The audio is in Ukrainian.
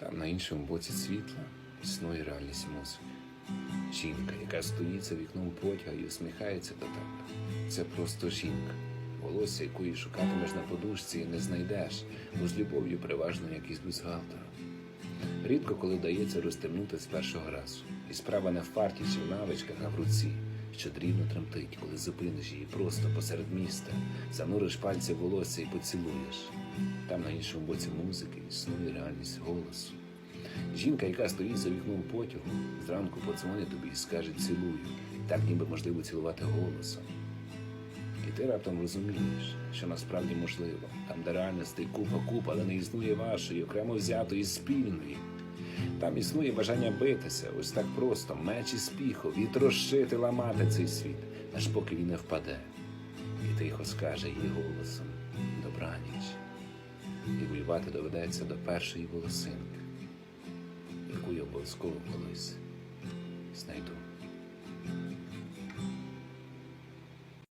Там на іншому боці світла існує реальність музики. Жінка, яка стоїть за вікном потяга і усміхається до тебе. Це просто жінка. Волосся, якої шукатимеш на подушці і не знайдеш, бо з любов'ю переважно якийсь бюстгальтер. Рідко коли вдається розтемнути з першого разу. І справа не в фарті чи в навичках, а в руці, що дрібно тремтить, коли зупиниш її просто посеред міста, зануриш пальці в волосся і поцілуєш. Там на іншому боці музики існує реальність голосу. Жінка, яка стоїть за вікном потягу, зранку подзвонить тобі і скаже цілую, так ніби можливо цілувати голосом. І ти раптом розумієш, що насправді можливо, там, де реальностей купа купа, але не існує вашої, окремо взятої спільної. Там існує бажання битися, ось так просто, меч і спіху, відрощити, ламати цей світ, аж поки він не впаде. І тихо скаже її голосом добраніч працювати доведеться до першої волосинки, яку я обов'язково колись знайду.